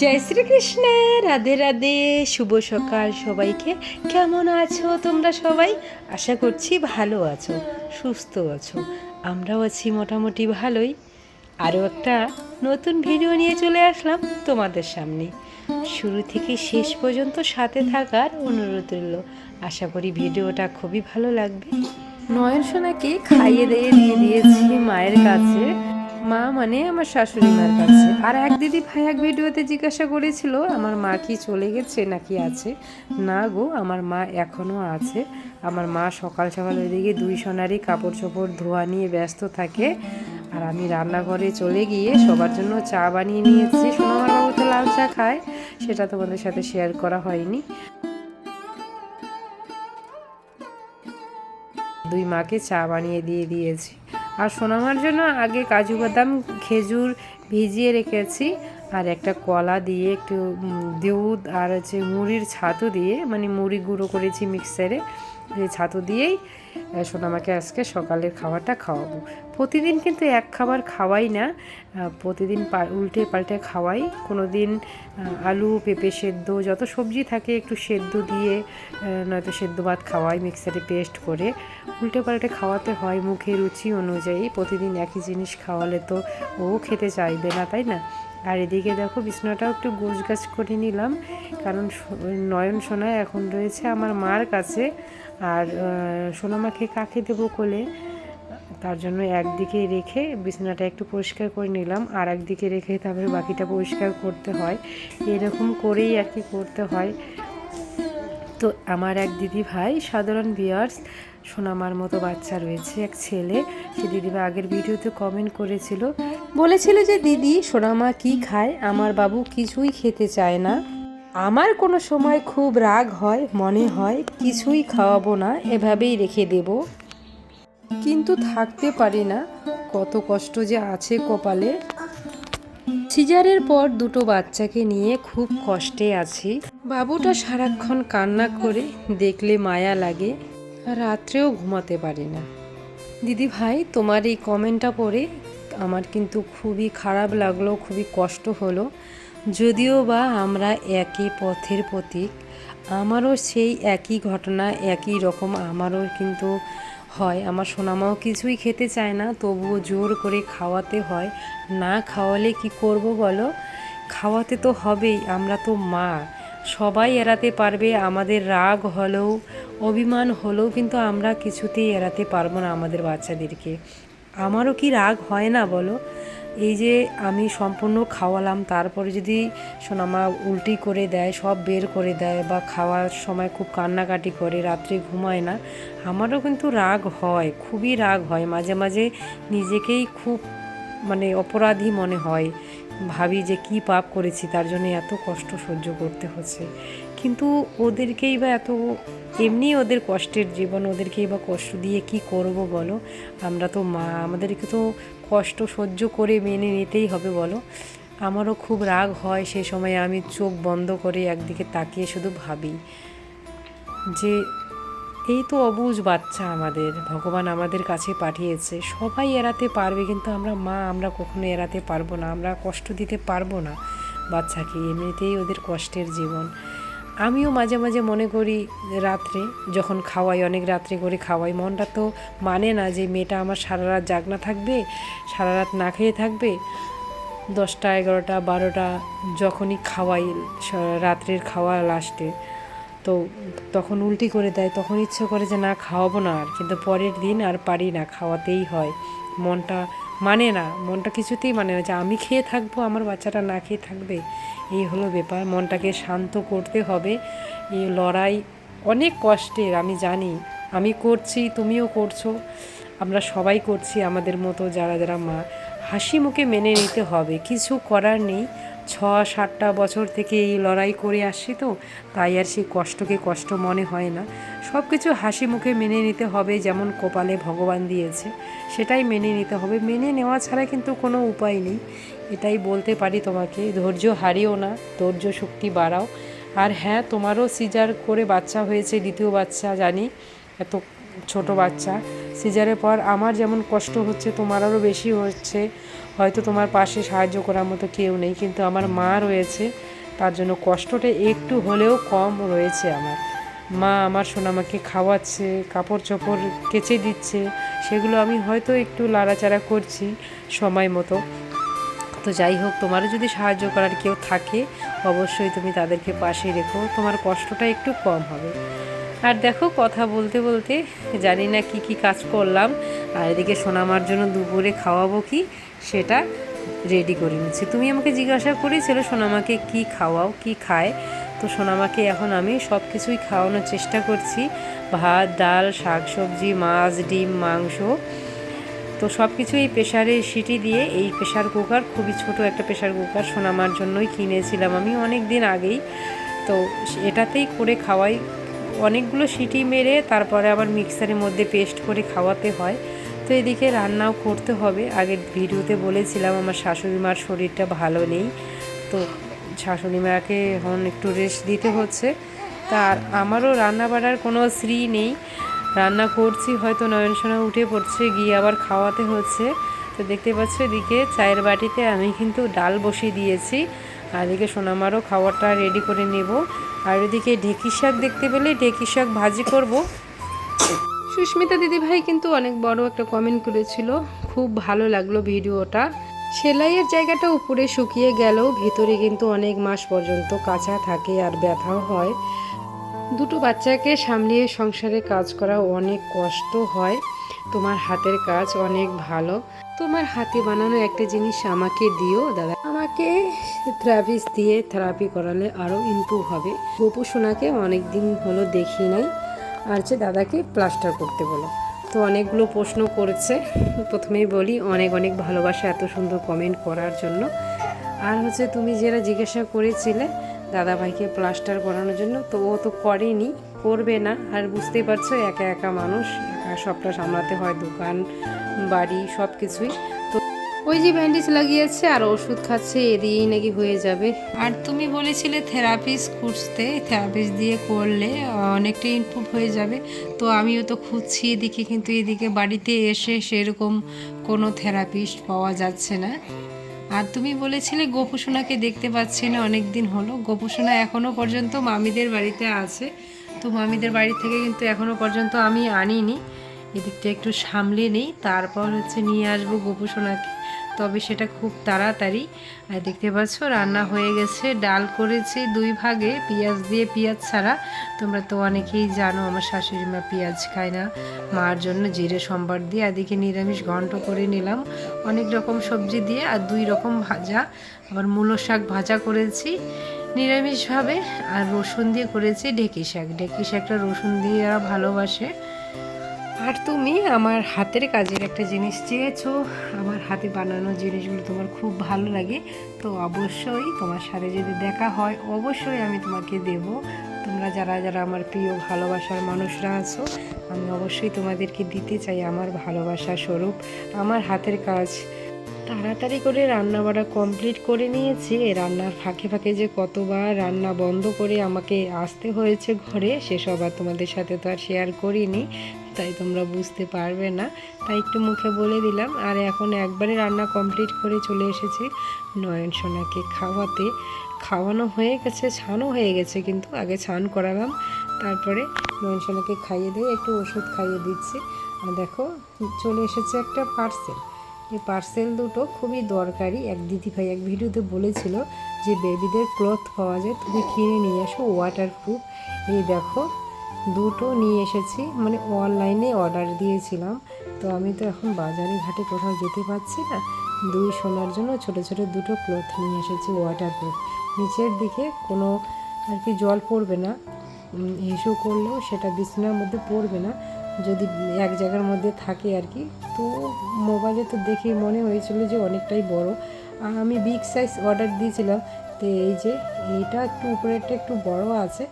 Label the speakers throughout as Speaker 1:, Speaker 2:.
Speaker 1: জয় শ্রীকৃষ্ণ, রাধে রাধে, শুভ সকাল সবাইকে। কেমন আছো তোমরা সবাই? আশা করছি ভালো আছো, সুস্থ আছো। আমরাও আছি মোটামুটি ভালোই। আরও একটা নতুন ভিডিও নিয়ে চলে আসলাম তোমাদের সামনে। শুরু থেকে শেষ পর্যন্ত সাথে থাকার অনুরোধ রইল। আশা করি ভিডিওটা খুবই ভালো লাগবে। নয়ন সোনাকে খাইয়ে দিয়ে দিয়ে দিয়েছি মায়ের কাছে। মা মানে আমার শাশুড়ি মার কাছে। আর এক দিদি ভাই এক ভিডিওতে জিজ্ঞাসা করেছিল, আমার মা কি চলে গেছে নাকি আছে? না গো, আমার মা এখনও আছে। আমার মা সকাল সকাল ওইদিকে দুই সোনারই কাপড় চোপড় ধোয়া নিয়ে ব্যস্ত থাকে। আর আমি রান্নাঘরে চলে গিয়ে সবার জন্য চা বানিয়ে নিয়েছি। সোনামার বাবু তো লাল চা খায়, সেটা তোমাদের সাথে শেয়ার করা হয়নি। দুই মাকে চা বানিয়ে দিয়ে দিয়েছি। আর সোনামার জন্য আগে কাজু বাদাম, খেজুর ভিজিয়ে রেখেছি। আর একটা কলা দিয়ে একটু দুধ আর হচ্ছে মুড়ির ছাতু দিয়ে মানে মুড়ি গুঁড়ো করেছি মিক্সারে ছাতু দিয়েই সোনামাকে আজকে সকালের খাবারটা খাওয়াবো। প্রতিদিন কিন্তু এক খাবার খাওয়াই না। প্রতিদিন উল্টে পাল্টে খাওয়াই। কোনো দিন আলু, পেঁপে সেদ্ধ, যত সবজি থাকে একটু সেদ্ধ দিয়ে নয়তো সেদ্ধ ভাত খাওয়াই মিক্সারে পেস্ট করে। উল্টে পাল্টে খাওয়াতে হয় মুখে রুচি অনুযায়ী। প্রতিদিন একই জিনিস খাওয়ালে তো ও খেতে চাইবে না, তাই না? আর এদিকে দেখো, বিছনাটাও একটু গোছ গাছ করে নিলাম। কারণ নয়ন সোনা এখন রয়েছে আমার মার কাছে। আর সোনামাকে কাকে দেবো কোলে? তার জন্য একদিকে রেখে বিছানাটা একটু পরিষ্কার করে নিলাম, আর একদিকে রেখে তারপরে বাকিটা পরিষ্কার করতে হয়। এরকম করেই আর কি করতে হয়। তো আমার এক দিদি ভাই, সাধারণ বিয়ার্স সোনামার মতো বাচ্চা রয়েছে, এক ছেলে। সে দিদিভাই আগের ভিডিওতে কমেন্ট করেছিল, বলেছিল যে, দিদি, সোনামা কি খায়? আমার বাবু কিছুই খেতে চায় না। আমার কোনো সময় খুব রাগ হয়, মনে হয় কিছুই খাওয়াবো না, এভাবেই রেখে দেব। কিন্তু থাকতে পারি না। কত কষ্ট যে আছে কপালে। সিজারের পর দুটো বাচ্চাকে নিয়ে খুব কষ্টে আছি। বাবুটা সারাক্ষণ কান্না করে দেখলে মায়া লাগে। রাত্রেও ঘুমাতে পারি না। দিদি ভাই, তোমার এই কমেন্টটা পড়ে আমার কিন্তু খুবই খারাপ লাগল, খুবই কষ্ট হলো। যদিও বা আমরা একই পথের প্রতীক, আমারও সেই একই ঘটনা, একই রকম, আমারও কিন্তু হয়, আমার সোনামাও কিছুই খেতে চায় না, তবুও জোর করে খাওয়াতে হয়। না খাওয়ালে কি করব বলো? খাওয়াতে তো হবেই, আমরা তো মা। সবাই এড়াতে পারবে, আমাদের রাগ হলেও, অভিমান হলেও কিন্তু আমরা কিছুতেই এড়াতে পারব না আমাদের বাচ্চাদেরকে। আমারও কি রাগ হয় না বলো? এই যে আমি সম্পূর্ণ খাওয়ালাম, তারপরে যদি সোনামা উল্টি করে দেয়, সব বের করে দেয় বা খাওয়ার সময় খুব কান্নাকাটি করে, রাত্রে ঘুমায় না, আমারও কিন্তু রাগ হয়, খুবই রাগ হয়। মাঝে মাঝে নিজেকেই খুব মানে অপরাধী মনে হয়, ভাবি যে কি পাপ করেছি, তার জন্য এত কষ্ট সহ্য করতে হচ্ছে। কিন্তু ওদেরকেই বা এত এমনি ওদের কষ্টের জীবন, ওদেরকেই বা কষ্ট দিয়ে কি করব বলো? আমরা তো মা, আমাদেরকে তো কষ্ট সহ্য করে মেনে নিতেই হবে বলো। আমারও খুব রাগ হয় সে সময় আমি চোখ বন্ধ করে একদিকে তাকিয়ে শুধু ভাবি যে এই তো অবুজ বাচ্চা আমাদের, ভগবান আমাদের কাছে পাঠিয়েছে। সবাই এড়াতে পারবে কিন্তু আমরা মা, আমরা কখনো এড়াতে পারব না, আমরা কষ্ট দিতে পারব না বাচ্চাকে। এমনিতেই ওদের কষ্টের জীবন। আমিও মাঝে মাঝে মনে করি রাত্রে, যখন খাওয়াই, অনেক রাত্রে করে খাওয়াই, মনটা তো মানে না যে মেয়েটা আমার সারা রাত জাগনা থাকবে, সারা রাত না খেয়ে থাকবে। দশটা, এগারোটা, বারোটা যখনই খাওয়াই রাত্রের খাওয়া লাস্টে তো তখন উল্টি করে দেয়, তখন ইচ্ছে করে যে না, খাওয়াবো না আর। কিন্তু পরের দিন আর পারি না, খাওয়াতেই হয়। মনটা মানে না, মনটা কিছুতেই মানে না যে আমি খেয়ে থাকব, আমার বাচ্চাটা না খেয়ে থাকবে। এই হলো ব্যাপার, মনটাকে শান্ত করতে হবে। এই লড়াই অনেক কষ্টের, আমি জানি। আমি করছি, তুমিও করছ। আমরা সবাই করছি আমাদের মতো যারা যারা মা। হাসি মুখে মেনে নিতে হবে, কিছু করার নেই। ছ সাতটা বছর থেকে এই লড়াই করে আসছি তো, তাই আর সেই কষ্টকে কষ্ট মনে হয় না। সব কিছু হাসি মুখে মেনে নিতে হবে, যেমন কপালে ভগবান দিয়েছে, সেটাই মেনে নিতে হবে। মেনে নেওয়া ছাড়া কিন্তু কোনো উপায় নেই। এটাই বলতে পারি তোমাকে, ধৈর্য হারিও না, ধৈর্য শক্তি বাড়াও। আর হ্যাঁ তোমারও সিজার করে বাচ্চা হয়েছে, দ্বিতীয় বাচ্চা জানি, এত ছোট বাচ্চা। সিজারের পর আমার যেমন কষ্ট হচ্ছে, তোমার আরও বেশি হচ্ছে। হয়তো তোমার পাশে সাহায্য করার মতো কেউ নেই, কিন্তু আমার মা রয়েছে। তার জন্য কষ্টটা একটু হলেও কম রয়েছে আমার। মা আমার সোনামাকে খাওয়াচ্ছে কাপড় চোপড় কেচে দিচ্ছে, সেগুলো আমি হয়তো একটু লাড়াচাড়া করছি সময় মতো। তো যাই হোক, তোমারও যদি সাহায্য করার কেউ থাকে, অবশ্যই তুমি তাদেরকে পাশে রেখো। তোমার কষ্টটা একটু কম হবে। আর দেখো, কথা বলতে বলতে জানি না কি কি কাজ করলাম। আর এদিকে সোনামার জন্য দুপুরে খাওয়াবো কি, সেটা রেডি করে নিচ্ছি। তুমি আমাকে জিজ্ঞাসা করেছিলে সোনামাকে কি খাওয়াও, কি খায়? তো সোনামাকে এখন আমি সব কিছুই খাওয়ানোর চেষ্টা করছি। ভাত, ডাল শাক সবজি মাছ, ডিম, মাংস। তো সব কিছু এই প্রেশারে সিটি দিয়ে এই প্রেশার কুকার, খুবই ছোট একটা প্রেশার কুকার সোনামার জন্যই কিনেছিলাম আমি অনেক দিন আগেই। তো এটাতেই করে খাওয়াই অনেকগুলো সিটি মেরে তারপরে আবার মিক্সারের মধ্যে পেস্ট করে খাওয়াতে হয়। তো এদিকে রান্নাও করতে হবে। আগের ভিডিওতে বলেছিলাম, আমার শাশুড়ি মার শরীরটা ভালো নেই। তো শাশুড়ি মাকে এখন একটু রেস্ট দিতে হচ্ছে। তার আমারও রান্না বাড়ার কোনো শ্রী নেই। রান্না করছি, হয়তো নয়ন সোনা উঠে পড়ছে, গিয়ে আবার খাওয়াতে হচ্ছে। তো দেখতে পাচ্ছ এদিকে চায়ের বাটিতে আমি কিন্তু ডাল বসিয়ে দিয়েছি। আর এদিকে সোনামারও খাবারটা রেডি করে নেব। আর এদিকে ঢেকি শাক দেখতে পেলে ঢেকি শাক ভাজি করব। সুস্মিতা দিদিভাই কিন্তু অনেক বড় একটা কমেন্ট করেছিল। খুব ভালো লাগল ভিডিওটা। সেলাইয়ের জায়গাটা উপরে শুকিয়ে গেলেও ভিতরে কিন্তু অনেক মাস পর্যন্ত কাঁচা থাকে আর ব্যথাও হয়। দুটো বাচ্চাকে সামলিয়ে সংসারে কাজ করা অনেক কষ্ট হয়। তোমার হাতের কাজ অনেক ভালো। তোমার হাতে বানানো একটা জিনিস আমাকে দিও, দাদা। আমাকে থেরাপিস দিয়ে থেরাপি করালে আরও ইমপ্রুভ হবে। গোপু সোনাকে অনেক দিন হলো দেখি নাই, আর যে দাদাকে প্লাস্টার করতে বলো। তো অনেকগুলো প্রশ্ন করেছে। প্রথমেই বলি, অনেক অনেক ভালোবাসা এত সুন্দর কমেন্ট করার জন্য। আর হচ্ছে তুমি যেটা জিজ্ঞাসা করেছিলে দাদা ভাইকে প্লাস্টার করানোর জন্য, তো ও তো করেনি, করবে না। আর বুঝতেই পারছ, একা একা মানুষ সবটা সামলাতে হয় দোকান, বাড়ি সব কিছুই তো ওই যে ব্যান্ডেজ লাগিয়েছে আর ওষুধ খাচ্ছে এ দিয়েই নাকি হয়ে যাবে। আর তুমি বলেছিলে থেরাপিস খুঁজতে থেরাপিস দিয়ে করলে অনেকটা ইমপ্রুভ হয়ে যাবে। তো আমিও তো খুঁজছি এদিকে, কিন্তু এদিকে বাড়িতে এসে সেরকম কোনো থেরাপিস্ট পাওয়া যাচ্ছে না। আর তুমি বলেছিলে গোপুসোনাকে দেখতে পাচ্ছি না অনেক দিন হলো। গোপুসোনা এখনও পর্যন্ত মামিদের বাড়িতে আছে। তো মামিদের বাড়ি থেকে কিন্তু এখনও পর্যন্ত আমি আনিনি। এদিকটা একটু সামলে নিই, তারপর হচ্ছে নিয়ে আসব গোপুসোনাকে তবে সেটা খুব তাড়াতাড়ি। আর দেখতে পাচ্ছ, রান্না হয়ে গেছে। ডাল করেছি দুই ভাগে, পেঁয়াজ দিয়ে পেঁয়াজ ছাড়া। তোমরা তো অনেকেই জানো, আমার শাশুড়ি মা পেঁয়াজ খায় না। মার জন্য জিরে, সম্বার দিয়ে এদিকে নিরামিষ ঘন্ট করে নিলাম। অনেক রকম সবজি দিয়ে আর দুই রকম ভাজা। আবার মূলো শাক ভাজা করেছি। নিরামিষভাবে আর রসুন দিয়ে করেছি ঢেকি শাক। ঢেকি শাকটা রসুন দিয়ে এরা ভালোবাসে। আর তুমি আমার হাতের কাজের একটা জিনিস চেয়েছো। আমার হাতে বানানো জিনিসগুলো তোমার খুব ভালো লাগে। তো অবশ্যই তোমার সাথে যদি দেখা হয়, অবশ্যই আমি তোমাকে দেব। তোমরা যারা যারা আমার প্রিয় ভালোবাসার মানুষরা আছো, আমি অবশ্যই তোমাদেরকে দিতে চাই আমার ভালোবাসা স্বরূপ। আমার হাতের কাজ তাড়াতাড়ি করে রান্না বাড়া কমপ্লিট করে নিয়েছি। রান্নার ফাঁকে ফাঁকে যে কতবার রান্না বন্ধ করে আমাকে আসতে হয়েছে ঘরে, সেসব আর তোমাদের সাথে তো আর শেয়ার করিনি, তাই তোমরা বুঝতে পারবে না। তাই একটু মুখে বলে দিলাম, আর এখন একবারে রান্না কমপ্লিট করে চলে এসেছি নয়ন সোনাকে খাওয়াতে। খাওয়ানো হয়ে গেছে, ছানও হয়ে গেছে, কিন্তু আগে ছান করালাম, তারপরে নয়ন সোনাকে খাইয়ে দিয়ে একটু ওষুধ খাইয়ে দিচ্ছি। আর দেখো, চলে এসেছে একটা পার্সেল এই পার্সেল দুটো খুবই দরকারি। এক দিদিভাই এক ভিডিওতে বলেছিল যে বেবিদের ক্লথ পাওয়া যায়, তুমি কিনে নিয়ে আসো ওয়াটারপ্রুফ এই দেখো, দুটো নিয়ে এসেছি। মানে অনলাইনে অর্ডার দিয়েছিলাম। তো আমি তো এখন বাজারে ঘাটে কোথাও যেতে পারছি না। দুই সোনার জন্য ছোট ছোট দুটো ক্লথ নিয়ে এসেছি ওয়াটারপ্রুফ নিচের দিকে কোনো আর কি জল পড়বে না। হিসু করলেও সেটা বিছানার মধ্যে পড়বে না। যদি এক জায়গার মধ্যে থাকে আর কি। তো মোবাইলে তো দেখে মনে হয়েছিল যে অনেকটাই বড়। আর আমি বিগ সাইজ অর্ডার দিয়েছিলাম। তো এই যে এইটা একটু উপরেরটা একটু বড় আছে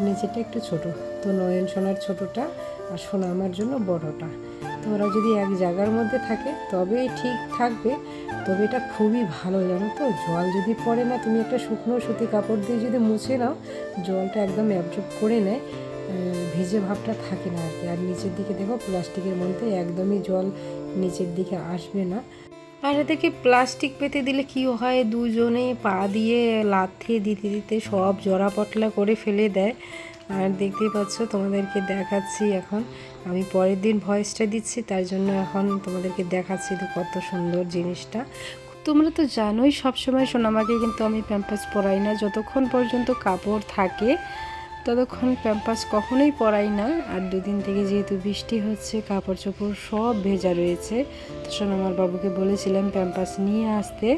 Speaker 1: নিচেরটা একটু ছোট। তো নয়ন সোনার ছোটোটা আর সোনা আমার জন্য বড়টা। তো ওরা যদি এক জায়গার মধ্যে থাকে তবেই ঠিক থাকবে। তবে এটা খুবই ভালো, জানো তো? জল যদি পড়ে না, তুমি একটা শুকনো সুতি কাপড় দিয়ে যদি মুছে নাও, জলটা একদম অ্যাবজর্ব করে নেয়। ভিজে ভাবটা থাকে না আর কি। আর নিচের দিকে দেখো, প্লাস্টিকের মধ্যে একদমই জল নিচের দিকে আসবে না। আর এদেরকে প্লাস্টিক পেতে দিলে কি হয়, দুজনে পা দিয়ে লাথে দিতে দিতে সব জরা পটলা করে ফেলে দেয়। আর দেখতেই পাচ্ছ, তোমাদেরকে দেখাচ্ছি এখন। আমি পরের দিন ভয়েসটা দিচ্ছি, তার জন্য এখন তোমাদেরকে দেখাচ্ছি তো কত সুন্দর জিনিসটা। তোমরা তো জানোই, সবসময় সোনামাকে কিন্তু আমি প্যাম্পাস পরাই না। যতক্ষণ পর্যন্ত কাপড় থাকে ততক্ষণ প্যাম্পাস কখনোই পরাই না। আর দুদিন থেকে যেহেতু বৃষ্টি হচ্ছে কাপড় চোপড় সব ভেজা রয়েছে। তো সোনামার বাবুকে বলেছিলাম প্যাম্পাস নিয়ে আসতে।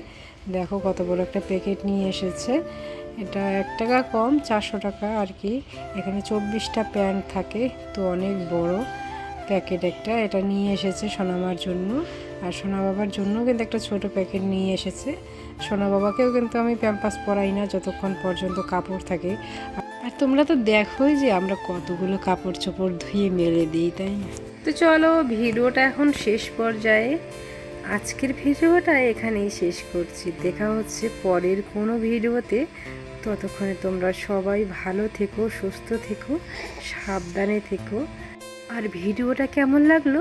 Speaker 1: দেখো কত বড় একটা প্যাকেট নিয়ে এসেছে। এটা এক টাকা কম, চারশো টাকা আর কি। এখানে চব্বিশটা প্যান্ট থাকে, তো অনেক বড় প্যাকেট একটা। এটা নিয়ে এসেছে সোনামার জন্য। আর সোনা বাবার জন্যও কিন্তু একটা ছোট প্যাকেট নিয়ে এসেছে। সোনা বাবাকেও কিন্তু আমি প্যাম্পাস পরাই না, যতক্ষণ পর্যন্ত কাপড় থাকে। তোমরা তো দেখোই যে আমরা কতগুলো কাপড় চোপড় ধুয়ে মেলে দিই, তাই না? তো চলো, ভিডিওটা এখন শেষ পর্যায়ে। আজকের ভিডিওটা এখানেই শেষ করছি। দেখা হচ্ছে পরের কোনো ভিডিওতে। ততক্ষণে তোমরা সবাই ভালো থেকো, সুস্থ থেকো, সাবধানে থেকো। আর ভিডিওটা কেমন লাগল?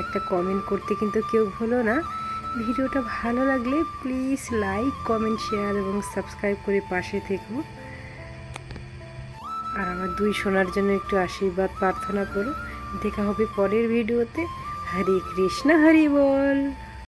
Speaker 1: একটা কমেন্ট করতে কিন্তু কেউ ভুলো না। ভিডিওটা ভালো লাগলে প্লিজ লাইক কমেন্ট শেয়ার এবং সাবস্ক্রাইব করে পাশে থেকো। দুই শোনার জন্য একটু আশীর্বাদ প্রার্থনা করো। দেখা হবে পরের ভিডিওতে। হরে কৃষ্ণ, হরি বল।